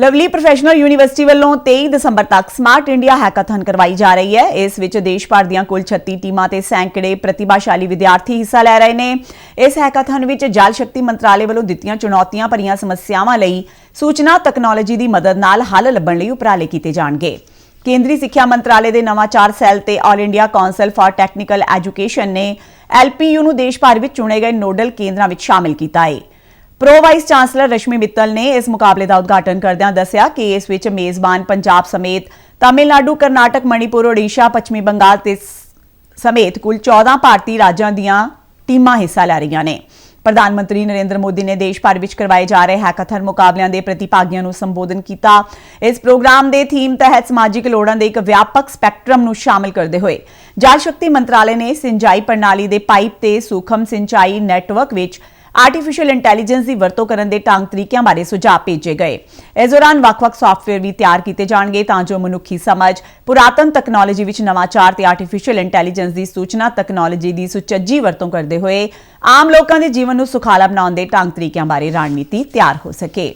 Lovely professional university ਵੱਲੋਂ 23 ਦਸੰਬਰ ਤੱਕ smart India ਹੈਕਾਥਨ ਕਰਵਾਈ ਜਾ ਰਹੀ ਹੈ। ਇਸ ਵਿੱਚ ਦੇਸ਼ ਭਰ ਦੀਆਂ ਕੁੱਲ 36 ਟੀਮਾਂ ਤੇ ਸੈਂਕੜੇ ਪ੍ਰਤਿਭਾਸ਼ਾਲੀ ਵਿਦਿਆਰਥੀ ਹਿੱਸਾ ਲੈ ਰਹੇ ਨੇ। ਇਸ ਹੈਕਾਥਨ ਵਿੱਚ ਜਲ ਸ਼ਕਤੀ ਮੰਤਰਾਲੇ ਵੱਲੋਂ ਦਿੱਤੀਆਂ ਚੁਣੌਤੀਆਂ ਭਰੀਆਂ ਸਮੱਸਿਆਵਾਂ ਲਈ ਸੂਚਨਾ ਤਕਨਾਲੋਜੀ ਦੀ ਮਦਦ ਨਾਲ ਹੱਲ ਲੱਭਣ ਲਈ ਉਪਰਾਲੇ ਕੀਤੇ ਜਾਣਗੇ। ਕੇਂਦਰੀ ਸਿੱਖਿਆ ਮੰਤਰਾਲੇ ਦੇ ਨਵਾਚਾਰ ਸੈੱਲ ਤੇ All India Council for Technical Education ਨੇ ਐਲਪੀਯੂ ਨੂੰ ਦੇਸ਼ ਭਰ ਵਿੱਚ ਚੁਣੇ ਗਏ ਨੋਡਲ ਕੇਂਦਰਾਂ ਵਿੱਚ ਸ਼ਾਮਿਲ ਕੀਤਾ ਹੈ pro vice chancellor Rashmi Mittal ਨੇ ਇਸ ਮੁਕਾਬਲੇ ਦਾ ਉਦਘਾਟਨ ਕਰਦਿਆਂ ਦੱਸਿਆ ਕਿ ਇਸ ਵਿੱਚ ਮੇਜ਼ਬਾਨ ਪੰਜਾਬ ਸਮੇਤ ਤਾਮਿਲਨਾਡੂ, ਕਰਨਾਟਕ, ਮਣੀਪੁਰ ਓਡੀਸ਼ਾ ਪੱਛਮੀ ਬੰਗਾਲ ਤੇ ਸਮੇਤ ਕੁੱਲ 14 ਭਾਰਤੀ ਰਾਜਾਂ ਦੀਆਂ ਟੀਮਾਂ ਹਿੱਸਾ ਲੈ ਰਹੀਆਂ ਨੇ। ਪ੍ਰਧਾਨ ਮੰਤਰੀ ਨਰਿੰਦਰ ਮੋਦੀ ਨੇ ਦੇਸ਼ ਭਰ ਵਿੱਚ ਕਰਵਾਏ ਜਾ ਰਹੇ ਹੈਕਾਥਨ ਮੁਕਾਬਲਿਆਂ ਦੇ ਪ੍ਰਤੀਭਾਗੀਆਂ ਨੂੰ ਸੰਬੋਧਨ ਕੀਤਾ। ਇਸ ਪ੍ਰੋਗਰਾਮ ਦੇ ਥੀਮ ਤਹਿਤ ਸਮਾਜਿਕ ਲੋੜਾਂ ਦੇ ਇੱਕ ਵਿਆਪਕ ਸਪੈਕਟਰਮ ਨੂੰ ਸ਼ਾਮਲ ਕਰਦੇ ਹੋਏ ਜਲ ਸ਼ਕਤੀ ਮੰਤਰਾਲੇ ਨੇ ਸਿੰਜਾਈ ਪ੍ਰਣਾਲੀ ਦੇ ਪਾਈਪ ਤੇ ਸੂਖਮ ਸਿੰਚਾਈ ਨੈਟਵਰਕ ਵਿੱਚ ਆਰਟੀਫੀਸ਼ੀਅਲ ਇੰਟੈਲੀਜੈਂਸ ਦੀ ਵਰਤੋਂ ਕਰਨ ਦੇ ਢੰਗ ਤਰੀਕਿਆਂ ਬਾਰੇ ਸੁਝਾਅ ਭੇਜੇ ਗਏ। ਇਸ ਦੌਰਾਨ ਵੱਖ-ਵੱਖ ਸੌਫਟਵੇਅਰ ਵੀ ਤਿਆਰ ਕੀਤੇ ਜਾਣਗੇ ਤਾਂ ਜੋ ਮਨੁੱਖੀ ਸਮਝ, ਪੁਰਾਤਨ ਤਕਨਾਲੋਜੀ ਵਿੱਚ ਨਵਾਚਾਰ ਤੇ ਆਰਟੀਫੀਸ਼ੀਅਲ ਇੰਟੈਲੀਜੈਂਸ ਦੀ ਸੂਚਨਾ ਤਕਨਾਲੋਜੀ ਦੀ ਸੁਚੱਜੀ ਵਰਤੋਂ ਕਰਦੇ ਹੋਏ ਆਮ ਲੋਕਾਂ ਦੇ ਜੀਵਨ ਨੂੰ ਸੁਖਾਲਾ ਬਣਾਉਣ ਦੇ ਢੰਗ ਤਰੀਕਿਆਂ ਬਾਰੇ ਰਣਨੀਤੀ ਤਿਆਰ ਹੋ ਸਕੇ।